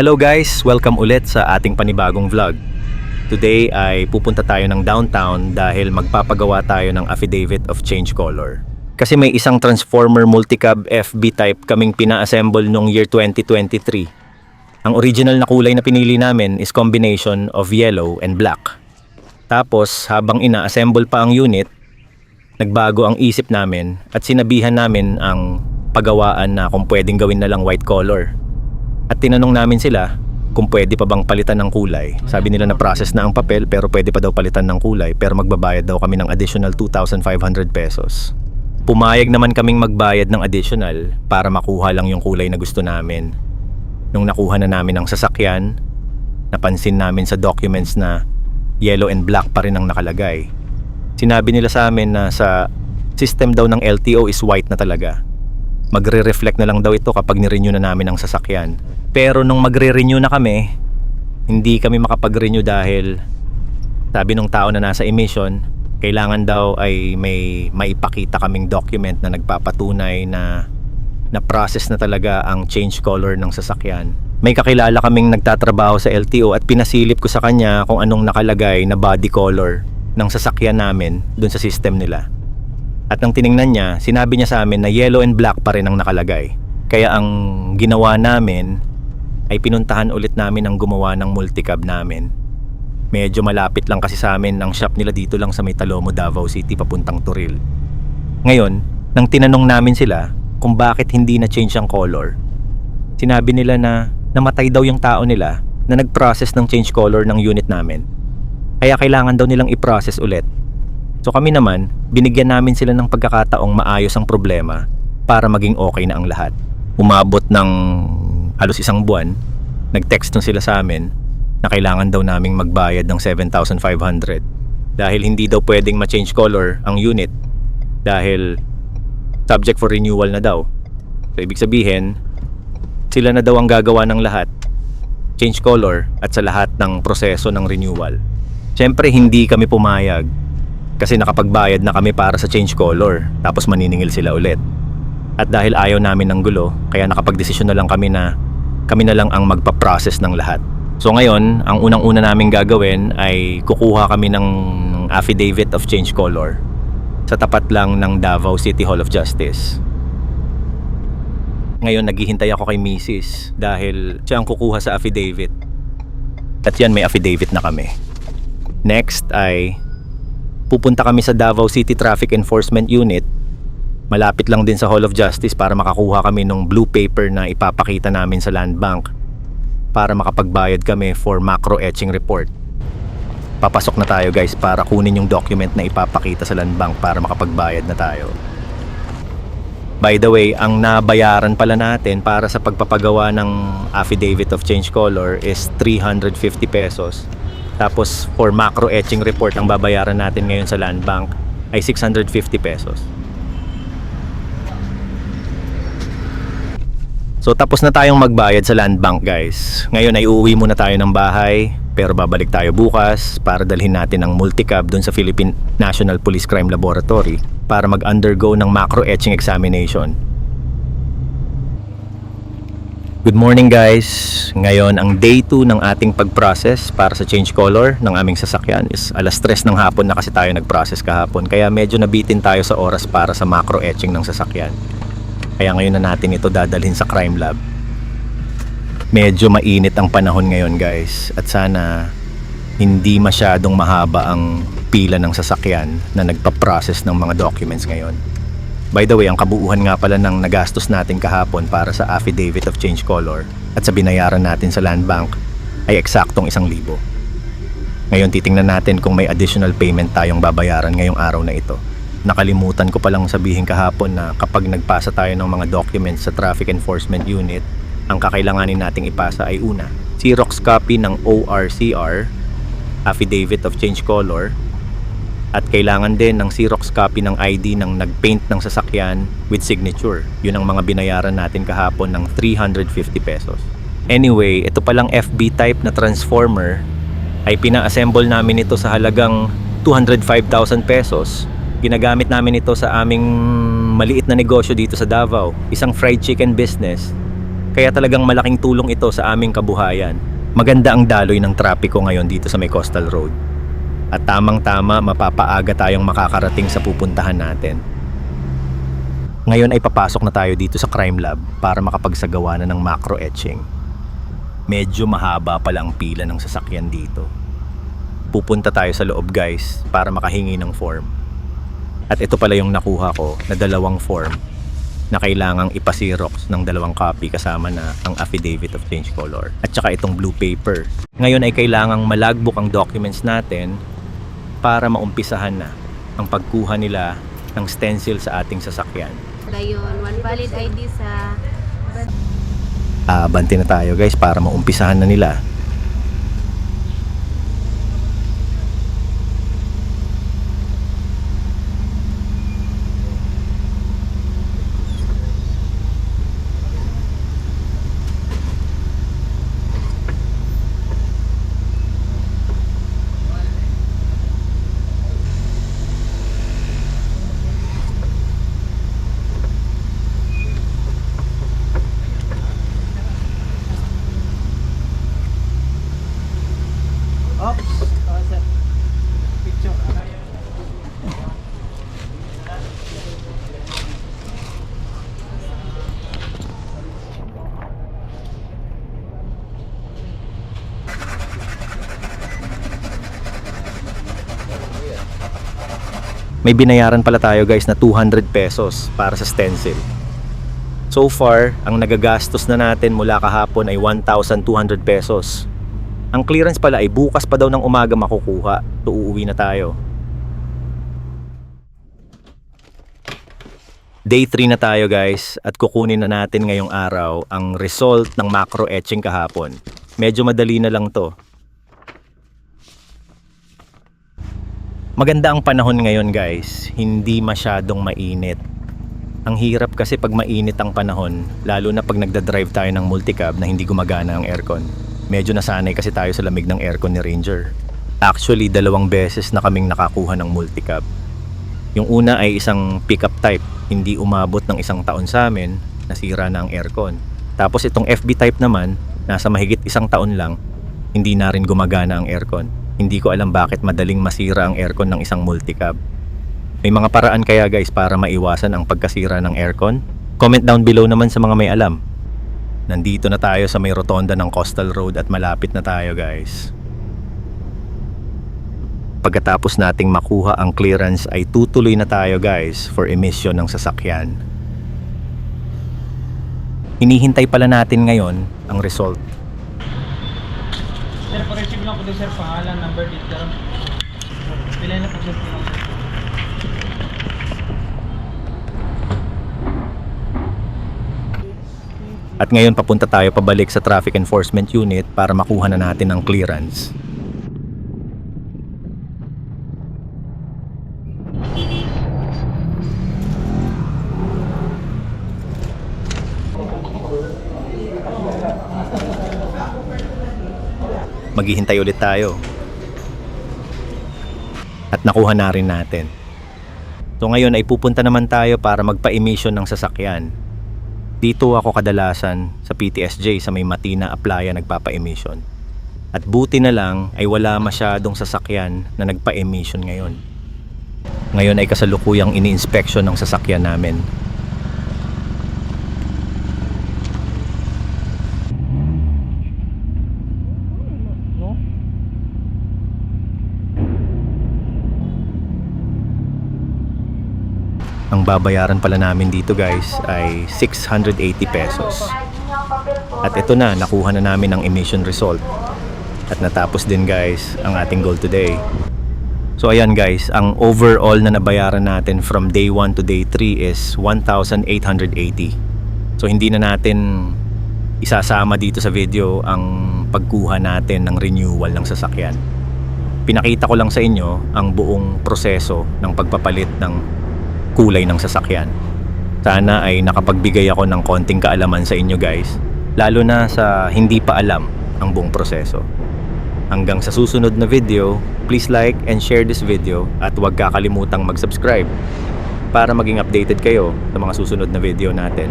Hello guys! Welcome ulit sa ating panibagong vlog. Today ay pupunta tayo ng downtown dahil magpapagawa tayo ng affidavit of change color. Kasi may isang transformer multicab FB type kaming pina-assemble noong year 2023. Ang original na kulay na pinili namin is combination of yellow and black. Tapos habang ina-assemble pa ang unit, nagbago ang isip namin at sinabihan namin ang pagawaan na kung pwedeng gawin na lang white color. At tinanong namin sila kung pwede pa bang palitan ng kulay. Sabi nila na process na ang papel pero pwede pa daw palitan ng kulay pero magbabayad daw kami ng additional 2,500 pesos. Pumayag naman kaming magbayad ng additional para makuha lang yung kulay na gusto namin. Nung nakuha na namin ang sasakyan, napansin namin sa documents na yellow and black pa rin ang nakalagay. Sinabi nila sa amin na sa system daw ng LTO is white na talaga. Magre-reflect na lang daw ito kapag ni-renew na namin ang sasakyan. Pero nung magre-renew na kami, hindi kami makapag-renew dahil sabi nung tao na nasa emission, kailangan daw ay may maipakita kaming document na nagpapatunay na na process na talaga ang change color ng sasakyan. May kakilala kaming nagtatrabaho sa LTO at pinasilip ko sa kanya kung anong nakalagay na body color ng sasakyan namin dun sa system nila. At nang tiningnan niya, sinabi niya sa amin na yellow and black pa rin ang nakalagay. Kaya ang ginawa namin ay pinuntahan ulit namin ang gumawa ng multicab namin. Medyo malapit lang kasi sa amin ang shop nila dito lang sa may Talomo, Davao City papuntang Turil. Ngayon, nang tinanong namin sila kung bakit hindi na change ang color, sinabi nila na namatay daw yung tao nila na nag-process ng change color ng unit namin. Kaya kailangan daw nilang i-process ulit. So kami naman, binigyan namin sila ng pagkakataong maayos ang problema para maging okay na ang lahat. Umabot ng halos isang buwan, nag-text na sila sa amin na kailangan daw naming magbayad ng 7,500 dahil hindi daw pwedeng ma-change color ang unit dahil subject for renewal na daw. So ibig sabihin, sila na daw ang gagawa ng lahat, change color at sa lahat ng proseso ng renewal. Siyempre hindi kami pumayag kasi nakapagbayad na kami para sa change color tapos maniningil sila ulit. At dahil ayaw namin ng gulo, kaya nakapagdesisyon na lang kami na kami na lang ang magpa-process ng lahat. So ngayon, ang unang-una namin gagawin ay kukuha kami ng affidavit of change color sa tapat lang ng Davao City Hall of Justice. Ngayon naghihintay ako kay Mrs. dahil siya ang kukuha sa affidavit. At yan may affidavit na kami. Next ay pupunta kami sa Davao City Traffic Enforcement Unit. Malapit lang din sa Hall of Justice para makakuha kami ng blue paper na ipapakita namin sa Land Bank para makapagbayad kami for macro etching report. Papasok na tayo guys para kunin yung document na ipapakita sa Land Bank para makapagbayad na tayo. By the way, ang nabayaran pala natin para sa pagpapagawa ng affidavit of change color is 350 pesos. Tapos for macro etching report ang babayaran natin ngayon sa Land Bank ay 650 pesos. So tapos na tayong magbayad sa Land Bank guys. Ngayon ay uuwi muna tayo ng bahay pero babalik tayo bukas para dalhin natin ang multicab dun sa Philippine National Police Crime Laboratory para mag-undergo ng macro etching examination. Good morning guys! Ngayon ang day 2 ng ating pag-process para sa change color ng aming sasakyan is alas 3 ng hapon na kasi tayo nag-process kahapon kaya medyo nabitin tayo sa oras para sa macro etching ng sasakyan. Kaya ngayon na natin ito dadalhin sa crime lab. Medyo mainit ang panahon ngayon guys at sana hindi masyadong mahaba ang pila ng sasakyan na nagpa-process ng mga documents ngayon. By the way, ang kabuuhan nga pala ng nagastos natin kahapon para sa affidavit of change color at sa binayaran natin sa land bank ay eksaktong isang libo. Ngayon titingnan natin kung may additional payment tayong babayaran ngayong araw na ito. Nakalimutan ko palang sabihin kahapon na kapag nagpasa tayo ng mga documents sa Traffic Enforcement Unit, ang kakailanganin nating ipasa ay una, Xerox copy ng ORCR, Affidavit of Change Color, at kailangan din ng Xerox copy ng ID ng nagpaint ng sasakyan with signature. Yun ang mga binayaran natin kahapon ng 350 pesos. Anyway, ito palang FB type na transformer ay pina-assemble namin ito sa halagang 205,000 pesos. Ginagamit namin ito sa aming maliit na negosyo dito sa Davao, isang fried chicken business. Kaya talagang malaking tulong ito sa aming kabuhayan. Maganda ang daloy ng trapiko ngayon dito sa may coastal road. At tamang-tama mapapaaga tayong makakarating sa pupuntahan natin. Ngayon ay papasok na tayo dito sa crime lab para makapagsagawa na ng macro etching. Medyo mahaba pala ang pila ng sasakyan dito. Pupunta tayo sa loob guys para makahingi ng form. At ito pala yung nakuha ko na dalawang form na kailangang ipasirox ng dalawang copy kasama na ang affidavit of change color at saka itong blue paper. Ngayon ay kailangang malagbok ang documents natin para maumpisahan na ang pagkuha nila ng stencil sa ating sasakyan. Dayon, one valid ID sa Abanti na tayo guys para maumpisahan na nila. May binayaran pala tayo guys na 200 pesos para sa stencil. So far, ang nagagastos na natin mula kahapon ay 1,200 pesos. Ang clearance pala ay bukas pa daw ng umaga makukuha. So uuwi na tayo. Day 3 na tayo guys at kukunin na natin ngayong araw ang result ng macro etching kahapon. Medyo madali na lang to. Maganda ang panahon ngayon guys, hindi masyadong mainit. Ang hirap kasi pag mainit ang panahon, lalo na pag nagda-drive tayo ng multicab na hindi gumagana ang aircon. Medyo nasanay kasi tayo sa lamig ng aircon ni Ranger. Actually, dalawang beses na kaming nakakuha ng multicab. Yung una ay isang pickup type, hindi umabot ng isang taon sa amin, nasira na ang aircon. Tapos itong FB type naman, nasa mahigit isang taon lang, hindi na rin gumagana ang aircon. Hindi ko alam bakit madaling masira ang aircon ng isang multicab. May mga paraan kaya guys para maiwasan ang pagkasira ng aircon? Comment down below naman sa mga may alam. Nandito na tayo sa may rotonda ng Coastal Road at malapit na tayo guys. Pagkatapos nating makuha ang clearance ay tutuloy na tayo guys for emission ng sasakyan. Hinihintay pala natin ngayon ang result. Sir, pa-receive lang po doon, sir. Pangalan, number, detail. Pila na po, sir. At ngayon papunta tayo pabalik sa Traffic Enforcement Unit para makuha na natin ang clearance. Maghihintay ulit tayo. At nakuha na rin natin. So ngayon ay pupunta naman tayo para magpa-emission ng sasakyan. Dito ako kadalasan sa PTSJ sa may Matina Aplaya nagpapa-emission. At buti na lang ay wala masyadong sasakyan na nagpa-emission ngayon. Ngayon ay kasalukuyang ini-inspection ng sasakyan namin. Ang babayaran pala namin dito guys ay 680 pesos. At ito na, nakuha na namin ang emission result. At natapos din guys ang ating goal today. So ayan guys, ang overall na nabayaran natin from day 1 to day 3 is 1,880. So hindi na natin isasama dito sa video ang pagkuha natin ng renewal ng sasakyan. Pinakita ko lang sa inyo ang buong proseso ng pagpapalit ng kulay ng sasakyan. Sana ay nakapagbigay ako ng konting kaalaman sa inyo guys, lalo na sa hindi pa alam ang buong proseso. Hanggang sa susunod na video, please like and share this video at huwag kakalimutang mag-subscribe para maging updated kayo sa mga susunod na video natin.